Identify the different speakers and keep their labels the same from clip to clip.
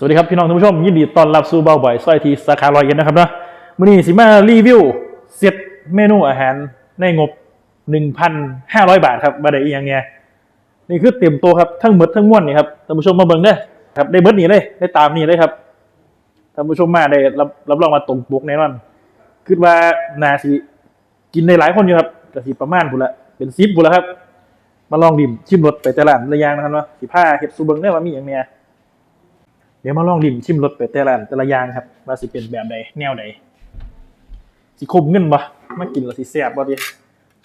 Speaker 1: สวัสดีครับพี่น้องท่านผู้ชมยินดีต้อนรับสู่เบาบ่อยซอยทีสาขาลอยเอ็ดนะครับนะวันนี้สิมารีวิวเซตเมนูอาหารในงบ 1,500 บาทครับมาได้อีกอย่างเงี้ยนี่คือเต็มตัวครับทั้งหมดทั้งมวลนี่ครับท่านผู้ชมมาเบิ่งเด้อครับได้เบิดนี่เลยได้ตามนี่เลยครับท่านผู้ชมมาได้รับรับรองมาตรงปกแน่นอนคิดว่านาสิกินได้หลายคนอยู่ครับกะสิประมาณพุ่นละเป็นซิปพุ่นละครับ มาลองดิมชิมรสไปแต่ละอันละย่างนะครับเนาสิผ้าเฮ็ดซูเบิงได้ว่ามีอย่างเนี้ย เดี๋ยวมาลองดิมชิมรสไปแต่ละอันแต่ละอย่างครับว่าสิเป็นแบบใดแนวใดสิคมเงินบ่มากินแล้วสิแซ่บบ่ดิ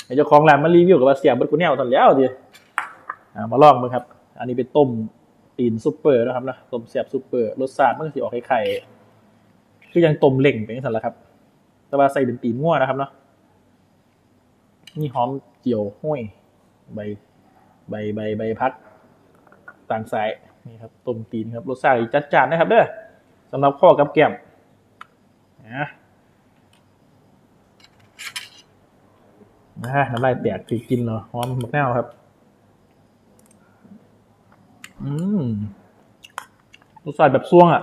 Speaker 1: ให้เจ้าของร้านมารีวิวกับว่าแซ่บเบิดกูแนวทันแล้วดิอ่ามาลองเบิ่งครับ อันนี้เป็นต้มตีนซุปเปอร์นะครับนะต้มแซ่บซุปเปอร์รสชาติมันก็สิออกไข่ๆคือยังต้มเล่งเป็นจันละครับ แต่ว่าใส่เป็นตีนงัวนะครับเนาะนี่หอมเจียวห้วยใบใบใบใบพัดต่างสาย นี่ครับต้มตีนครับรสชาติจัดจ้านนะครับเด้อสำหรับข้อกับแก้มนะนะน้ำลายแตกคือกินเนาะหอมมกแนวครับ อืมรสชาติแบบซ่วงอะ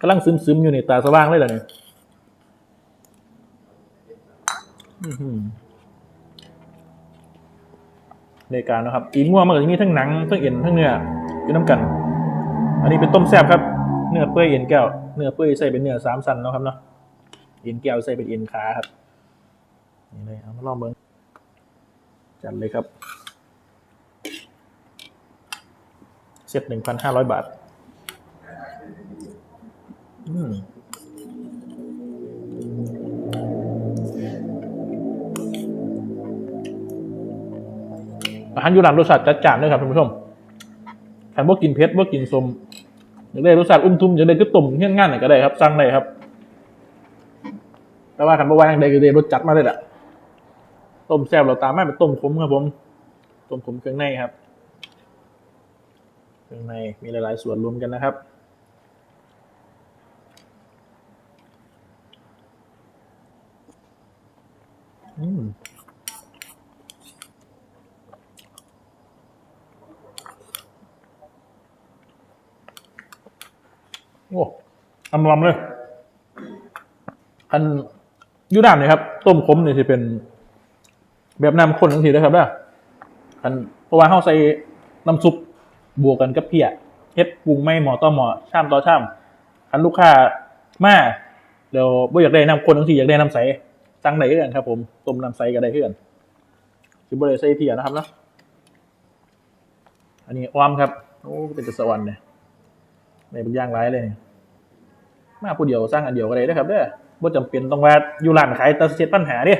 Speaker 1: กำลังซึมๆอยู่ในตาสว่างเลยเหรอเนี่ยอื้อหือ ในการนะครับตีนงัวมันก็จะมีทั้งหนังทั้งเอ็นทั้งเนื้ออยู่น้ำกัน อันนี้เป็นต้มแซ่บครับ เนื้อเปื่อยเอ็นแก้ว เนื้อเปื่อยใส่เป็นเนื้อสามสันนะครับเนาะ เอ็นแก้วใส่เป็นเอ็นขาครับ นี่เลยเอามาลองเบิ้งจัดเลยครับ เซ็ตหนึ่งพันห้าร้อยบาท อืม อาหารยูรานรสชาติจัดจ้านด้วยครับท่านผู้ชมถ้าบ่กินเผ็ดพวกกินสมอยากได้รสชาติอุ้มทุ่มอยากได้ก็ตุ่มเงี้ยงานไหนก็ได้ครับสั่งได้ครับ แต่ว่าคันบ่ว่าอย่างใดก็ได้รสจัดมาเลยแหละต้มแซ่บเราตามมาเป็นต้มขมครับผมต้มขมเครื่องในครับ เครื่องในมีหลายๆส่วนรวมกันนะครับ อืม โอ้ อำลำเลย อันยูนานเนี่ยครับ ต้มขมเนี่ยจะเป็น แบบน้ำข้นทั้งทีนะครับเด้ออันเพราะว่าเขาใส่น้ำซุปบวกกันกับเพียเฮ็ดปรุงไม่หมอต่อหมอชามต่อชามอันลูกค้ามาเดี๋ยวบ่อยากได้น้ำข้นทั้งทีอยากได้น้ำใสสั่งได้เพื่อนครับ ผมต้มน้ำใสก็ได้เพื่อนคือบ่ได้ใส่เพียนะครับนะอันนี้ออมครับโอ้เป็นตะสวรรค์เนี่ยในบางอย่างหลายเลยนี่ มาผู้เดียวสร้างอันเดียวก็ได้นะครับเด้อบ่จำเป็นต้องว่าอยู่ร้านขายแตะเซ็ตปัญหาเดิ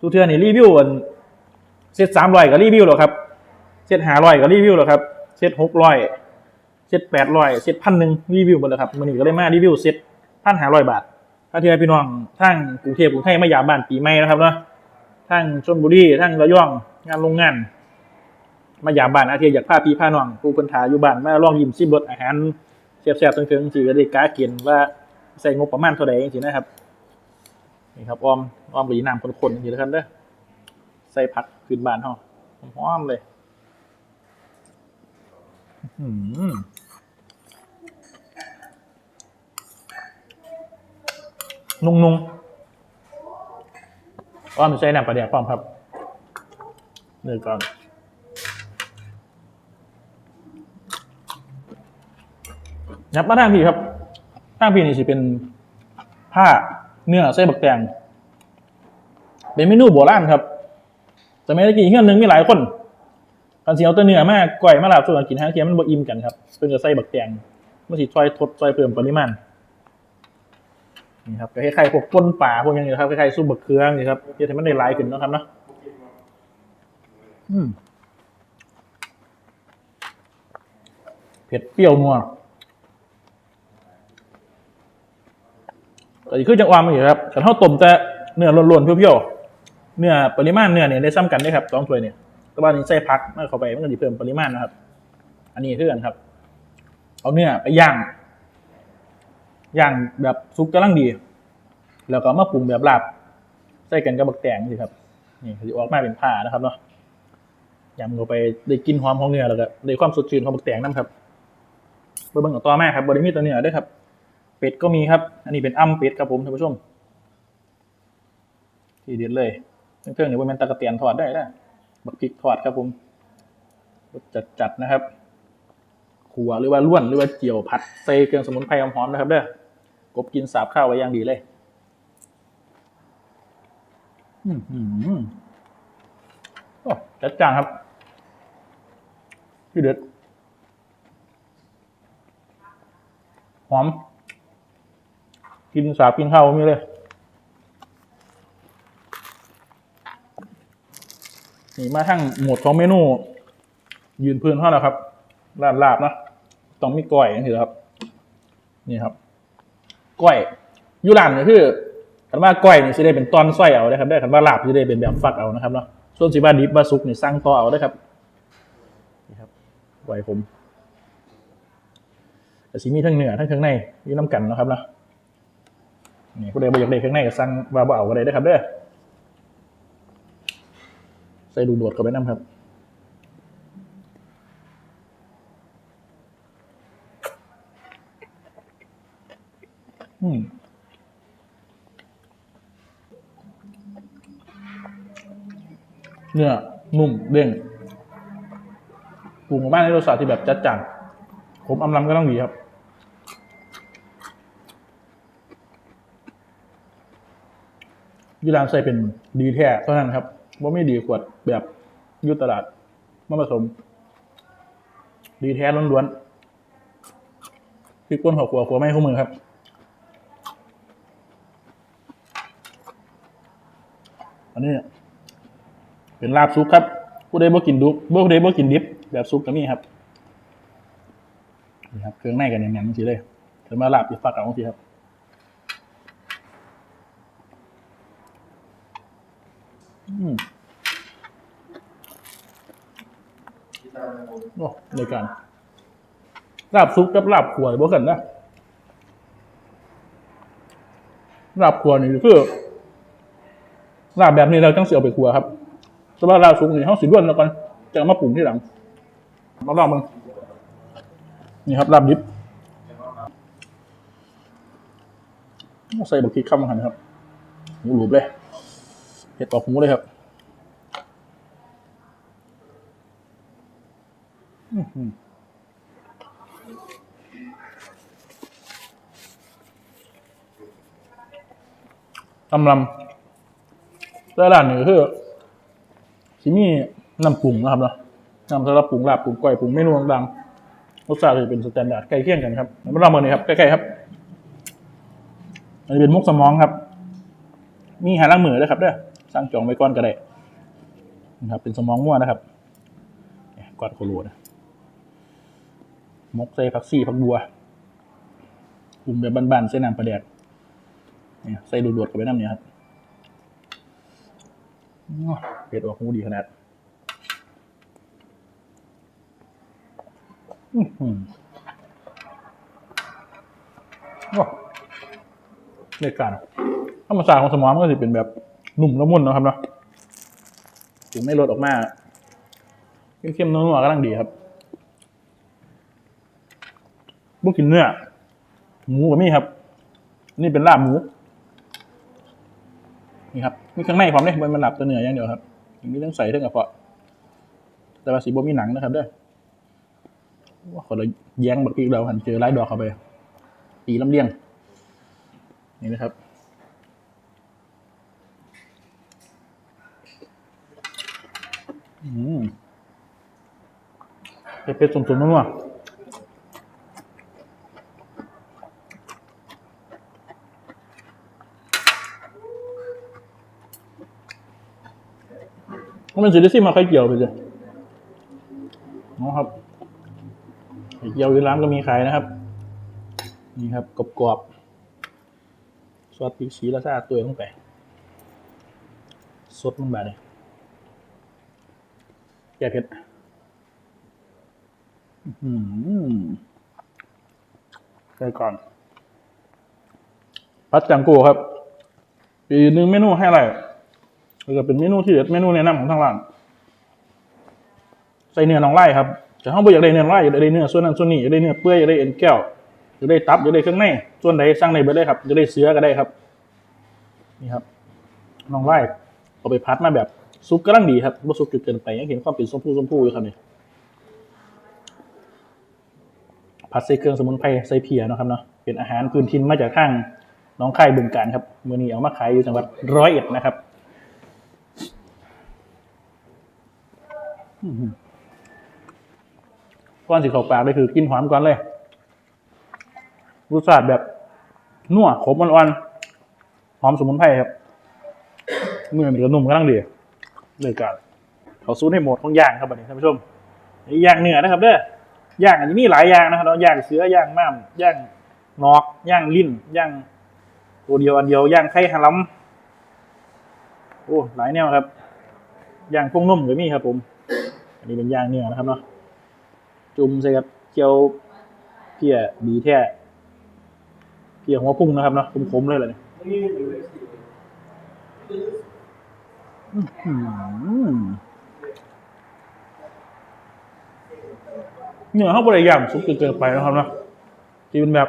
Speaker 1: ทุกเทื่อนี่รีวิวอันเซ็ตสามร้อยก็รีวิวหรอครับเซ็ตห้าร้อยก็รีวิวหรอครับเซ็ตหกร้อยเซ็ตแปดร้อยเซ็ตพันหนึ่งรีวิวหมดเลยครับมันนี้ก็เลยมารีวิวเซ็ตพันห้าร้อยบาท ถ้าที่พี่น้องทั้งกรุงเทพกรุงไทยมายามบ้านปีใหม่นะครับเนาะทั้งชลบุรีทั้งระยองงานโรงงาน มายามบ้านอาเทียอยากพาพี่พาน้องผู้เพิ่นทาอยู่บ้านมาลองยิ้มชิมรสอาหาร แซ่บๆถึงๆสิก็ได้กาเกินว่าใส่งบประมาณเท่าใดจังซี่นะครับนี่ครับอ้อมอ้อมหลีน้ำข้นๆจังซี่นะครับเด้อใส่ผักพื้นบานเฮาหอมเลยอื้อหือนุ่งๆอ้อมใส่น้ำปลาแดกพร้อมครับเนื้อก่อน ยับมาทางพี่ครับทางพี่นี่สิเป็นผ้าเนื้อไส้บักแตงเป็นเมนูโบราณครับสมัยตะกี้เฮือนหนึ่งมีหลายคนกันสิเอาตัวเนื้อมากก่อยมาลาบส่วนกินทางเทียมมันบ่อิ่มกันครับเพิ่นก็ใส่บักแตงมันสิช่วยทดช่วยเพิ่มปริมาณนี่ครับก็คล้ายๆพวกป่นป่าพวกอย่างนี้ครับคล้ายๆซุปบักเขืองนี่ครับเฮ็ดให้มันได้หลายขึ้นนะครับเนาะอืมเผ็ดเปรี้ยวนัว ก็คือจังหวะมันอยู่ครับขันเท่าต้มแต่เนื้อล้วนๆเพียวๆเนื้อปริมาณเนื้อเนี่ยได้ซ้ำกันได้ครับสองถ้วยเนี่ยแต่ว่านี่ใส่ผักเมื่อเข้าไปมันก็จะเพิ่มปริมาณนะครับ อันนี้คือกันครับ เอาเนื้อไปย่างย่างแบบซุปกำลังดี แล้วก็มาปรุงแบบลาบใส่กันกับบักแตงสิครับนี่คือออกมาเป็นผ้านะครับเนาะยำเข้าไปได้กลินหอมของเนื้อแล้วก็ได้ความสดชื่นของบักแตงน้ำครับเบิ่งกับตัวแม่ครับบริมีตัวเนื้อด้วยครับ เป็ดก็มีครับ อันนี้เป็นอ้ำเป็ดครับผมท่านผู้ชม ทีเด็ดเลยเครื่องๆนี่เป็นตะกะเตียนทอดได้นะบักพริกทอดครับผมจัดจัดนะครับขัวหรือว่าล้วนหรือว่าเจียวผัดใส่เครื่องสมุนไพรหอมๆนะครับเด้อกบกินสาบข้าวไว้อย่างดีเลยอืมอืมโอ้จัดจ้านครับที่เด็ดหอม กินสาบกินข้าวมีเลย นี่มาทั้งหมดของเมนู ยืนพื้นเท่าแล้วครับลาบลาบนะต้องมีก้อยนี่เหรอครับ นี่ครับก้อยยูรานก็คือคันว่าก้อยนี่สิได้เป็นตอนส้อยเอาได้ครับได้คันว่าลาบสิได้เป็นแบบฟักเอานะครับเนาะส่วนสิบาดิบบาซุกนี่สั่งต่อเอาได้ครับนี่ครับก้อยผมแต่สิมีทั้งเหนือทั้งเครื่องในอยี่น้ำกันนะครับเนาะ นี่ผู้ใดบ่อยากได้เครื่องในก็สั่งว่าบ่เอาก็ได้เด้ครับเด้อใส่ดูดวดเข้าไปน้ำครับอืมเนื้อนุ่มเด้งปรุงมาบ้านในรสชาติที่แบบจัดจ้านผมอำลำก็ต้องดีครับ ยีรานใส่เป็นดีแท้เท่านั้นครับว่าไม่ดีกว่าแบบยุตลาดมาผสม ดีแท้ล้วนๆพริกป่นหัวขัวขัวไม่เข้มือครับอันนี้เป็นลาบซุปครับผู้ใดบ่กินดุผู้ใดบ่กินดิบ แบบซุปก็มีครับนี่ครับ เครื่องในกันแน่นๆจริงๆเลยถึงมาลาบอีกฝักเอาจริงๆครับ อืม โอ้ในการลาบซุปกับลาบขวดบ่กันนะลาบขวดนี่คือลาบแบบนี้เราต้องเสียไปครัวครับสำหรับลาบซุปนี่เขาสิล้วนแล้วกันจะมาปรุงที่หลัง มาลองมึงนี่ครับลาบดิบใส่บักพริกข้ามหันครับหูหลูบเลย เห็ดตอกหูเลยครับตำลำแต่ร้านนี้คือสิมีน้ำปรุงนะครับเนาะน้ำสำหรับปรุงลาบปรุงก้อยปรุงเมนูต่างๆรสชาติจะเป็นสแตนดาร์ดใกล้เคียงกันครับมาลองมือนี้ครับใกล้ๆครับอันนี้เป็นมุกสมองครับ มีหาล่างมือด้วยครับเด้อ สร้างจองไว้ก้อนก็ได้นะครับ เป็นสมองมั่วนะครับเนี่ยกอดโคโลนะมกใส่ผักซี่ผักบัวปรุงแบบบานๆใส่น้ำปลาแดกเนี่ยใส่ดูดๆกับไปน้ำเนี่ยครับเผ็ดออกหูดีขนาดอื้อหือว้าเรียการธรรมชาติของสมองมันก็จะเป็นแบบ หนุ่มละมุนนะครับเนาะถึงไม่ลดออกมาเข้มๆนัวๆกำลังดีครับบุกกินเนื้อหมูกับมี่ครับ นี่เป็นลาบหมูนี่ครับมีข้างในพร้อมเลยมันมันหลับตัวเนื้ออย่างเดียวครับอย่างนี้ต้องใส่เท่ากับเพาะแต่ว่าสีบ่มีหนังนะครับด้อว่าคนละแย้งบักพริกเราหันเจอไล่ดอกเข้าไปตีลำเลียง นี่นะครับ อืม เป็ดๆสมๆนัวๆมันสิได้ซิมาไข่เจียวไปเลยนะครับไข่เจียวอยู่ร้านก็มีขายนะครับ นี่ครับกรอบๆซอสพริกชี้แล้วซาตัวลงไปสดลงไปเลย แก้เผ็ดอืมใส่ก่อน พัดจังโก้ครับอีกหนึ่งเมนูให้อะไรแล้วก็เป็นเมนูที่เด็ดเมนูแนะนำของทางร้านใส่เนื้อน้องไล่ครับแต่ห้องบ่อยากได้เนื้อร้ายอยากได้เนื้อส่วนนั้นส่วนนี้อยากได้เนื้อเปื่อยอยากได้เอ็นแก้วอยากได้ตับอยากได้เครื่องในส่วนใดสั่งได้เบิดเลยครับอยากได้เสือก็ได้ครับ นี่ครับน้องไล่เอาไปพัดมาแบบ ซุปกำลังดีครับบ่ซุปจุดเกินไปยังเห็นความเป็นชมพูชมพูอยู่ครับนี่ผัดใส่เครื่องสมุนไพรใส่เพียนะครับเนาะเป็นอาหารพื้นถิ่นมาจากทางน้องคายบึงการครับมือนี้เอามาขายอยู่จังหวัดร้อยเอ็ดนะครับก้อนสีขาวปากเลยคือกินหอมก่อนเลยรสชาติแบบนัวขมอ่อนๆหอมสมุนไพรครับเมื่อมีกระนุ่มกำลังดี เลยกันเขาซูนให้หมดของย่างครับบัดนี้ท่านผู้ชมย่างเนื้อนะครับเด้อย่างอันนี้มีหลายอย่างนะครับเนาย่างเสือย่างม้ามย่างนอกย่างลิ้นย่างตัวเดียวอันเดียวย่างไข่ฮาลัมโอ้หลายแนวครับย่างพวกนุ่มก็มีครับ ผม อันนี้เป็นย่างเนื้อนะครับเนาะจุ่มใส่กับเจียวเพียบีแท้เพียหัวพุ่งนะครับเนาะคมๆเลยเลย เนี่ยอื้อห้อเข้าบริยามสุกเกินไปนะครับนะที่เป็นแบบ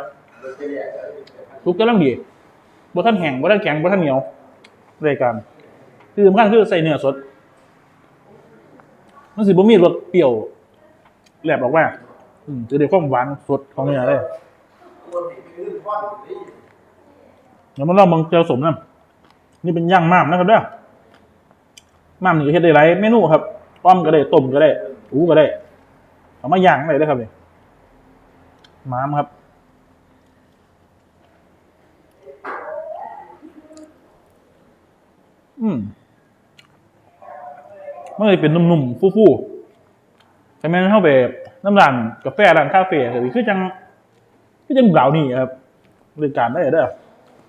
Speaker 1: สุกกำลังดีบ่ท่านแห้งบ่ท่านแข็งบ่ท่านเหนียวรายการที่สำคัญคือใส่เนื้อสดมันสิบ่มีรสเปรี้ยวแหลบออกมาจะได้ความหวานสดของเนื้อเลยแล้วมันลองมังเจียวสมนะนี่เป็นย่างมามนะครับเด้อ ม่มนี่ก็เฮ็ดได้หลายเมนูครับต้มก็ได้ต้มก็ได้อูก็ได้ เอามาย่างเลยได้ครับเนี่ยมามครับอืมมันเลยเป็นนุ่มๆฟูๆใช่ไหมเข้าไปน้ำร้านกาแฟร้านคาเฟ่ก็คือจังคือจังเบรานี่ครับบริการได้เด้อ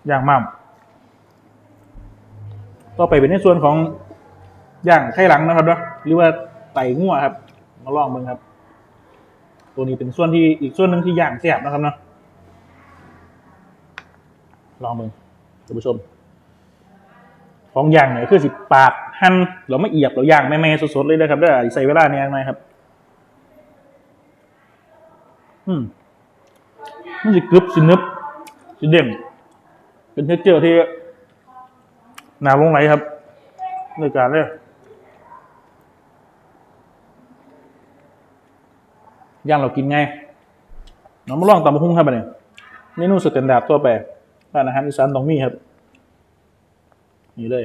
Speaker 1: อย่างมากต่อไปเป็นในส่วนของ ย่างไข่หลังนะครับเนาะหรือว่าไต่งัวครับ มาลองเบิ่งครับ ตัวนี้เป็นส่วนที่อีกส่วนหนึ่งที่ย่างแซ่บนะครับเนาะลองเบิ่งท่านผู้ชม ของย่างเนี่ยคือสิปาดหั่นเราไม่เอียบเราย่างแม่ๆสดๆเลยนะครับเด้อใส่เวลาเนี่ยหน่อยครับ อืมมันสิกรึบสินึบสิเด่นเป็นเทคเจอร์ที่หนาลงไหลครับในการเลย ย่างเรากินไงเรามาลองตำบักหุ่งครับอันนี้เมนูสแตนดาร์ดตัวไปร้านอาหารอีสานต้องมีครับ นี่เลย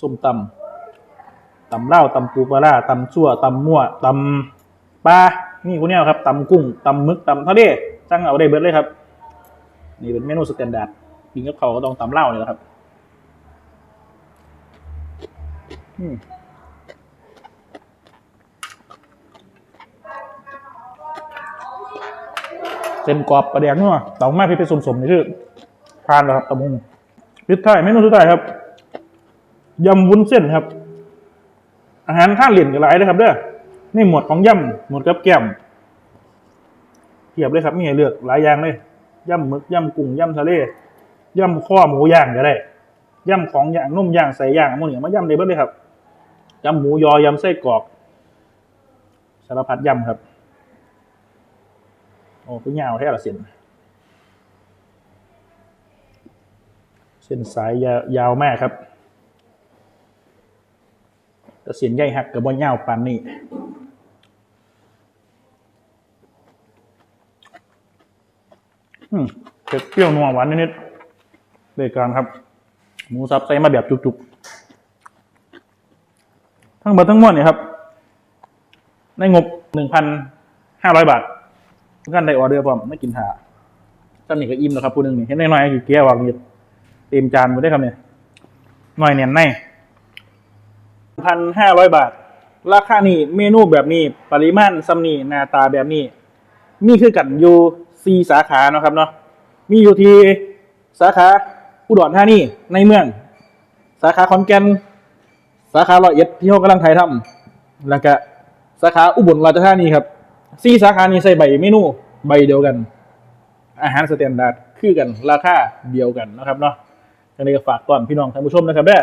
Speaker 1: ส้มตำตำเล่าตำปูปลาร้าตำซั่วตำมั่วตำปลานี่คุณเนี่ยครับตำกุ้งตำมึกตำทะเลสั่งเอาได้เบิดเลยครับ นี่เป็นเมนูสแตนดาร์ดกินกับเขาก็ต้องตำเหล้าเนี่ยแหละครับ อืม เส้นกรอบประเดียกนัวเต่ามาพี่ไปสมๆนี่คือทานแล้วครับตำมุงพิดท้ายเมนูสุดท้ายครับยำวุ้นเส้นครับ อาหารท่าเหรียญกันหลายเลยครับเด้อนี่หมวดของยำหมวดกับแก้มเทียบเลยครับมีให้เลือกหลายอย่างเลยยำหมึกยำกุ้งยำทะเลยำข้อหมูย่างก็ได้ยำของย่างนุ่มย่างใส่ย่างหมูเหนียวมายำได้เบิดเลยครับยำหมูยอยำไส้กรอกสารพัดยำครับ โอ้คือยาวแท้ละเส้นเส้นสายยายาวมากครับแต่เสียนใหญ่หักกับบนยาวปานนี่เผ็ดเปรี้ยวนัวหวานนิดๆเลยการครับ หมูสับใส่มาแบบจุกๆ ทั้งหมดทั้งมวลเนี่ยครับ ในงบหนึ่งพันห้าร้อยบาท กันได้ออเดอร์พร้อมไม่กินถาท่านนี่ก็อิ่มแล้วครับผู้หนึงนี่เห็นน้อยๆกี่เกี้ยววางนี่เต็มจานหมดได้ครับเนี่ยหน่อยเนี่ยในพันห้าร้อยบาท ราคานี้เมนูแบบนี้ ปริมาณซัมนี่หน้าตาแบบนี้ มีคือกันอยู่ซีสาขาเนาะครับเนาะมีอยู่ที่สาขาอุดรธานีในเมือง สาขาขอนแก่นสาขาร้อยเอ็ดที่เขากำลังถ่ายทำแล้วก็สาขาอุบลราชธานีครับ ซีสาขานี้ใส่ใบเมนูใบเดียวกัน อาหารสแตนดาร์ดคือกันราคาเดียวกันนะครับเนาะยังไงก็ฝากต้อนพี่น้องท่านผู้ชมนะครับเด้อ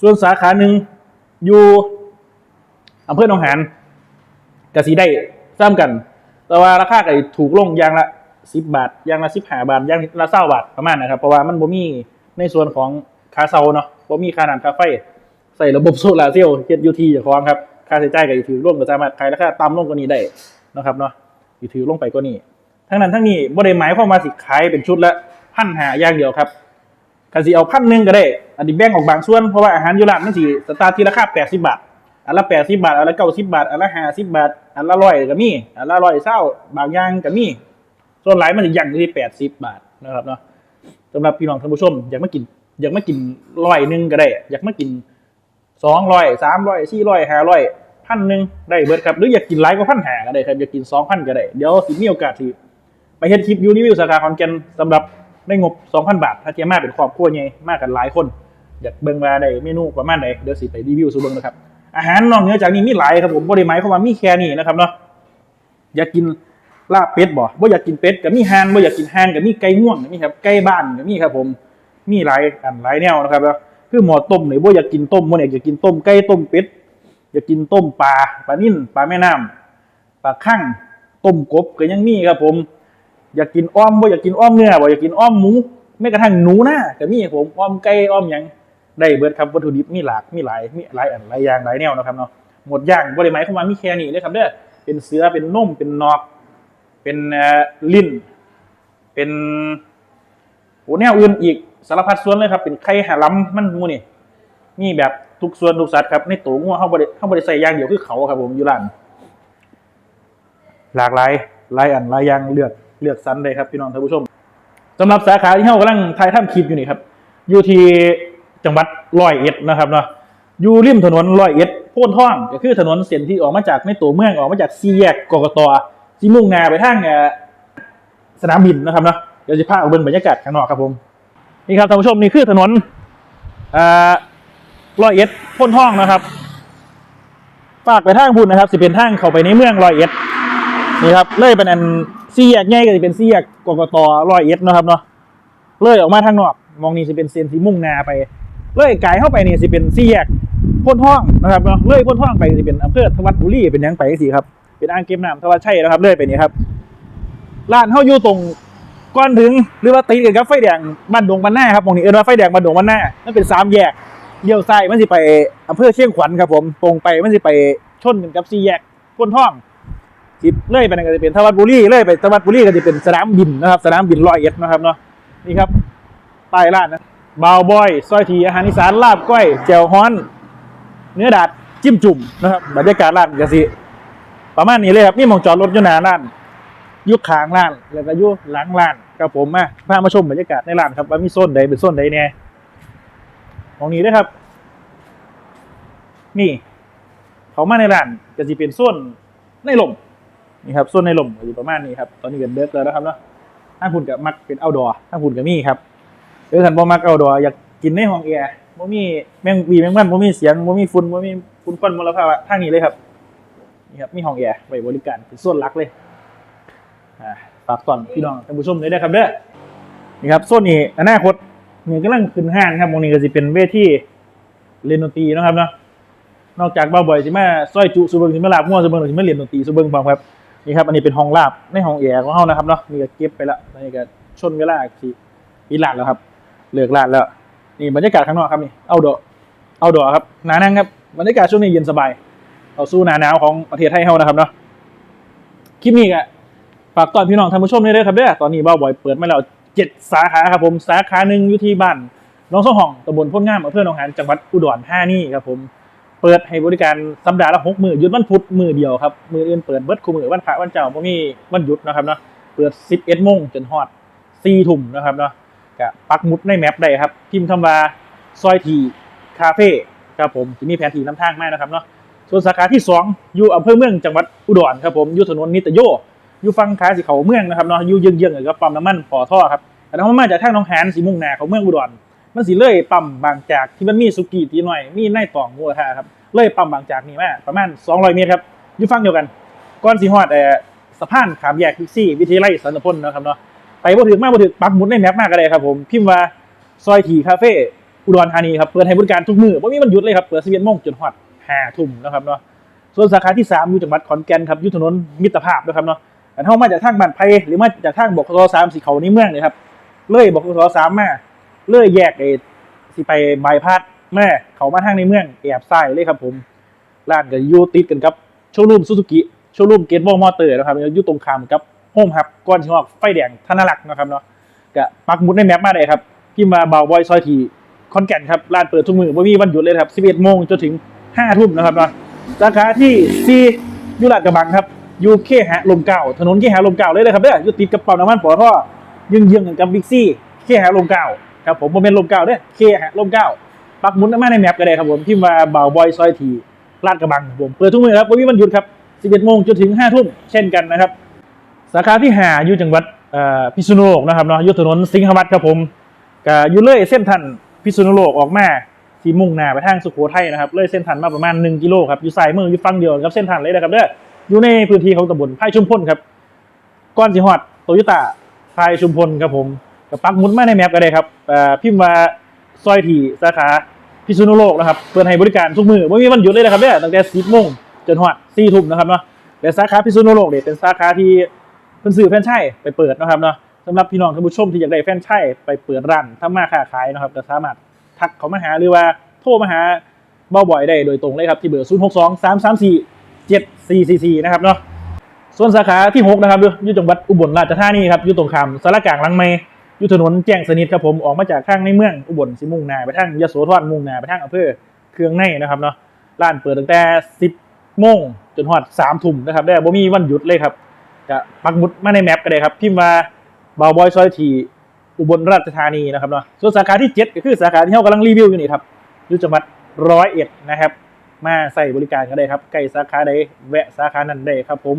Speaker 1: ส่วนสาขาหนึ่งอยู่อำเภอหนองหานกสีได้ซ้ำกัน แต่ว่าราคาก็ถูกลงอย่างละสิบบาทอย่างละสิบห้าบาทอย่างละเศร้าบาทประมาณนะครับเพราะว่ามันบ่มีในส่วนของคาเซาเนาะบ่มีค่าน้ำค่าไฟใส่ระบบโซลาร์เซลล์เฮ็ดยูทีอย่างของครับ ค่าใช้จ่ายก็อยู่ถือร่วมก็สามารถขายราคาต่ำลงกว่านี้ได้ นะครับเนาะอยู่ถือลงไปกว่านี้ทั้งนั้นทั้งนี้บ่ได้หมายความว่าสิขายเป็นชุดละพันหาอย่างเดียวครับคันสิเอาพันหนึ่งก็ได้ อันนี้แบ่งออกบางส่วนเพราะว่าอาหารยู่ร้านมันสิสตาร์ที่ราคา80บาท อันละ80บาท อันละ90บาท อันละ50บาท อันละร้อยก็มี อันละร้อยเศร้าบางอย่างก็มี ส่วนหลายมันจะยั่งอยู่ที่80บาทนะครับเนาะสำหรับพี่น้องท่านผู้ชมอยากมากินอยากมากินร้อยหนึ่งก็ได้ อยากมากินสองร้อยสามร้อยสี่ร้อยห้าร้อย พันหนึ่งได้เบิดครับ หรืออยากกินหลายก็พันหาก็ได้ครับ อยากกินสองพันก็ได้ เดี๋ยวสิมีโอกาสที่ไปเฮ็ดคลิปยูรีวิวสาขาคอนแกนสำหรับได้งบ2,000บาท ถ้าเทียมมาเป็นครอบครัวใหญ่มากกันหลายคน อยากเบิ่งว่าได้เมนูประมาณใดเดี๋ยวสิไปรีวิวสู่เบิ่งนะครับ อาหารนอกเหนือจากนี้มีหลายครับผมบ่ได้หมายความว่ามีแค่นี้นะครับเนาะ อยากกินลาบเป็ดบ่บ่อยากกินเป็ดก็มีห่านบ่อยากกินห่านก็มีไก่ง่วงก็มีครับไก่บ้านก็มีครับผม มีหลายอันหลายแนวนะครับแล้วคือหมอต้มนี่บ่อยากกินต้มบ่เนี่ยอยากกินต้มไก่ต้มเป็ด อยากกินต้มปลาปลานิ่นปลาแม่น้ำปลาคั่งต้มกบก็ยังมีครับผม อยากกินอ้อมบ่อยากกินอ้อมเนื้อบ่อยากกินอ้อมหมูแม้กระทั่งหนูนาก็มีผมอ้อมไก่อ้อมหยังได้เบิดครับวัตถุดิบมีหลากมีหลายมีหลายอันหลายอย่างหลายแนวนะครับเนาะหมดอย่างบ่ได้หมายความามีแค่นี้เด้อครับเด้อเป็นเสือเป็นนมเป็นนอก เป็นลิ้นเป็นโอ้แนวอื่นอีกสารพัดส่วนเลยครับ เป็นไข่หาล้ำมันหมูนี่มีแบบ ทุกส่วนทุกสัตว์ครับในตัวงัวเข้าบริเข้าบริใส่อย่างเดียวคือเขาครับผมอยู่ร้าน หลากหลายหลายอันหลายอย่างเลือกเลือกสรรเลยครับพี่น้องท่านผู้ชมสำหรับสาขาที่เรากำลังถ่ายทำคลิปอยู่นี่ครับอยู่ที่จังหวัดร้อยเอ็ดนะครับเนาะอยู่ริมถนนร้อยเอ็ดโพ้นท่องก็คือถนนเส้นที่ออกมาจากในตัวเมืองออกมาจากซีแยกกกตที่มุ่งหน้าไปทางเอ่อสนามบินนะครับเนาะเดี๋ยวจะพาออกเบิ่งบรรยากาศข้างนอกครับผมนี่ครับท่านผู้ชมนี่คือถนนอ่า ร้อยเอ็ดพ้นท่องนะครับฝากไปทางบุญนะครับ สิเป็นทางเข้าไปในเมืองร้อยเอ็ดนี่ครับเลยเป็นอันซีแยกใหญ่ก็จะเป็นซีแยกกกตร้อยเอ็ดนะครับเนาะเลยออกมาทางนอกมองนี่สิเป็นเส้นที่มุ่งนาไป เลยไกลเข้าไปนี่สิเป็นสี่แยกพ่นท่องนะครับเนาะเลยพ่นท่องไปสิเป็นอำเภอทวัดบุรีเป็นยังไปสิครับเป็นอ่างเก็บน้ำทวัดชัยนะครับเลยไปนี่ครับร้านเฮาอยู่ตรงก่อนถึงหรือว่าตีกันกับไฟแดงบ้านดงบ้านหน้าครับมองนี่เอินว่าไฟแดงบ้านดงบ้านหน้านั่นเป็นสามแยก เลี้ยวซ้ายมันสิไปอำเภอเชียงขวัญครับผมตรงไปมันสิไปชนกันกับสี่แยกพ่นท่องสิเลยไปนั่นก็จะเป็นทวัดบุรีเลื่อยไปทวัดบุรีก็จะเป็นสนามบินนะครับ สนามบินร้อยเอ็ดนะครับเนาะนี่ครับป้ายร้านนะบาวบอยซอยทีอาหารอีสานลาบก้อยแจ่วฮ้อน เนื้อดาดจิ้มจุ่มนะครับบรรยากาศร้านก็สิประมาณนี้เลยครับนี่มองจอดรถอยู่หน้าร้านยุคขางร้าน แล้วก็ยุหลังร้านครับผมมาพามาชมบรรยากาศในร้านครับว่ามีโซนใดเป็นโซนใดแน่ มองนี้ด้วยครับ นี่ เขามาในร้านก็จะเป็นโซนในลมนี่ครับโซนในลมก็อยู่ประมาณนี้ครับ ตอนนี้กันเด็กแล้วนะครับเนาะถ้าคุณกับมักเป็นเอาดอถ้าคุณกับมี่ครับหรือท่านบ่มักเอาดออยากกินในห้องแอร์บ่มีแมงวีแมงมันบ่มีเสียงบ่มีฝุ่นบ่มีฝุ่นควันมลภาวะทางนี้เลยครับนี่ครับมีห้องแอร์ไว้บริการเป็นส่วนหลักเลยฝากตอนพี่น้องท่านผู้ชมเลยนะครับเด้อนี่ครับโซนนี้อนาคต เนี่กำลังขึ้นห้างครับตรงนี้ก็สิเป็นเวทีเล่นดนตรีนะครับเนาะนอกจากบ้าบ่อยสิแมาซอยจุสุเบิงสิแมาลาบง่วสุเบิงสิแมาเล่นดนตรีสุเบิงพร้อมครับนี่ครับอันนี้เป็นห้องลาบในห้องแอร์ของเขานะครับเนาะนี่ก็เก็บไปล้วนี่ก็ชนเวลาที่ปีลาดแล้วครับเลิกลาดแล้วนี่บรรยากาศข้างนอกครับนี่เอาดอเอาดอครับหนานั่งครับบรรยากาศช่วงนี้เย็นสบายเอาสู้หนาหนาวของประเทศไทยเขานะครับเนาะคลิปนี้ก็ฝากตอนพี่น้องท่านผู้ชมได้วยครับเด้อตอนนี้บ้าบอยเปิดมาแล้ว เจ็ดสาขาครับผมสาขาหนึ่งอยู่ที่บ้านน้องสองห้องตำบลพ้นงามอำเภอหนองหานจังหวัดอุดรธานีครับผมเปิดให้บริการสัปดาห์ละหกมือหยุดวันพุธมือเดียวครับมืออื่นเปิดเบิดคู่มือวันพระวันเจ้าบ่มีวันหยุดนะครับเนาะเปิดสิบเอ็ดโมงจนฮอดสี่ทุ่มนะครับเนาะก็ปักหมุดในแมปได้ครับพิมพ์คำว่าซอยทีคาเฟ่ครับผมจะมีแผนที่นำทางมานะครับเนาะส่วนสาขาที่สองอยู่อำเภอเมืองจังหวัดอุดรครับผมอยู่ถนนนิตโย อยู่ฝั่งขาสีเขาเมืองนะครับเนาะอยู่เยื้องๆกับปั๊มน้ำมันปอท่อครับแต่ถ้ามาจากทางหน้องหานสีมุ่งหนาเขาเมืองอุดรมันสิเลยปั๊มบางจากที่มันมีสุกี้ตีหน่อย มีในตองงัวท่าครับเลยปั๊มบางจากนี่มาประมาณ 200 เมตรครับอยู่ฝั่งเดียวกันก่อนสิฮอดเอ่อสะพานขามแยกพิกซี่ วิทยาลัยสันตพลนะครับเนาะไปบ่ถึงมากบ่ถึงปักหมุดในแมปมากก็ได้ครับผมพิมพ์ว่าซอยทีคาเฟ่อุดรธานีครับเปิดให้บริการทุกมื้อบ่มีวันหยุดเลยครับเปิด11โมงจนฮอด5ทุ่มนะครับเนาะส่วนสาขาที่ 3 อยู่จังหวัดขอนแก่นครับอยู่ถนนมิตรภาพนะครับเนาะ แต่ถ้ามาจากทางบ้านไผ่หรือมาจากทางบกสสามสีเขาในเมืองเนี่ยครับเลยบกสสามมาเลยแยกไอ้สิไปบายพาสแม่เขามาทางในเมืองแอบซ้เลยครับผมร้านก็อยู่ติดกันครับโชว์รูมซูซูกิโชว์รูมเกตบอลมอเตอร์นะครับอยู่ตรงข้ามกับโฮมฮับก้อนชิงออกไฟแดงธนลักษ์นะครับเนาะก็ปักหมุดในแมปมาได้ครับพิมมาบาวบอยซอยทีคอนแก่นครับร้านเปิดทุกมือไม่มีวันหยุดเลยครับ 11โมงจนถึง5ทุ่มนะครับเนาะสาขาที่ซียุลากระบังครับ อยูเคหะลมเก่า ถนนเคหะลมเก่าเลยเลยครับเด้ออยู่ติดกับเป่าน้ำมันปอท่อยึงยึงกันกับบิ๊กซี่เคหะลมเก่าครับผมโมเมนต์ลมเก่าเด้อเคหะลมเก่าปักหมุนมาในแมปก็ได้ครับผมที่มาบ่าวบอยซอยทีลาดกระบังครับผมเปิดทุกมือครับวันนี้วันหยุดครับ 11โมงจนถึง5ทุ่มเช่นกันนะครับ สาขาที่หาอยู่จังหวัดอ่อพิษณุโลกนะครับเนาะอยู่ถนนสิงห์วัดครับผมก็อยู่เลยเส้นทันพิษณุโลกออกมาที่มุ่งหน้าไปทางสุโขทัยนะครับเลยเส้นทันมาประมาณ 1 กิโลครับอยู่สายมืออยู่ฝั่งเดียวกับเส้นทันเลยนะครับเด้อ อยู่ในพื้นที่ของตำบลไผ่ชุมพลครับก่อนสิฮอดโตโยต้าไผ่ชุมพลครับผมก็ปักหมุดมาในแมปก็ได้ครับเอ่อพิมพ์ว่าซอยทีสาขาพิษณุโลกนะครับเปิดให้บริการทุกมือไม่มีวันหยุดเลยนะครับเด้อตั้งแต่10โมงจนฮอด4ทุ่มนะครับเนาะแต่สาขาพิษณุโลกเนี่ยเป็นสาขาที่เพิ่นซื้อแฟรนไชส์ไปเปิดนะครับเนาะสำหรับพี่น้องท่านผู้ชมที่อยากได้แฟรนไชส์ไปเปิดร้านทำมาค้าขายนะครับก็สามารถทักเขามาหาหรือว่าโทรมาหาเบ้าบ่อยได้โดยตรงเลยครับที่เบอร์ 0 6 2 3 3 4 7 4 4 4 นะครับเนาะส่วนสาขาที่ 6 นะครับอยู่จังหวัดอุบลราชธานีครับอยู่ตรงคำสารกลางลังไม่อยู่ถนนแจ้งสนิทครับผมออกมาจากข้างในเมืองอุบลสิมุ่งหน้าไปทางยโสธรมุ่งหน้าไปทางอำเภอเครื่องในนะครับเนาะร้านเปิดตั้งแต่ 10โมงจนฮอด3ทุ่มนะครับได้บ่มีวันหยุดเลยครับก็ปักหมุดมาในแมปก็ได้ครับพิมพ์มาบาวบอยซอยทีอุบลราชธานีนะครับเนาะส่วนสาขาที่ 7 ก็คือสาขาที่เรากำลังรีวิวอยู่นี่ครับอยู่จังหวัดร้อยเอ็ดนะครับ มาใส่บริการก็ได้ครับใกล้สาขาใดแวะสาขานั้นได้ครับผม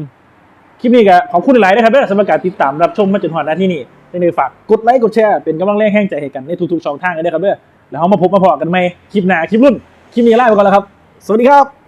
Speaker 1: คลิปนี้ก็ขอบคุณหลายนะครับเด้อสำหรับการติดตามรับชมมาจนถึงหน้าที่นี่ยังไงฝากกดไลค์กดแชร์เป็นกำลังแรงแห่งใจให้กันในทุกๆช่องทางกันด้ครับเด้อแล้วเรามาพบมาพอกันใหม่คลิปหน้าคลิปรุ่นคลิปนี้ลาไปก่อนแล้วครับ สวัสดีครับ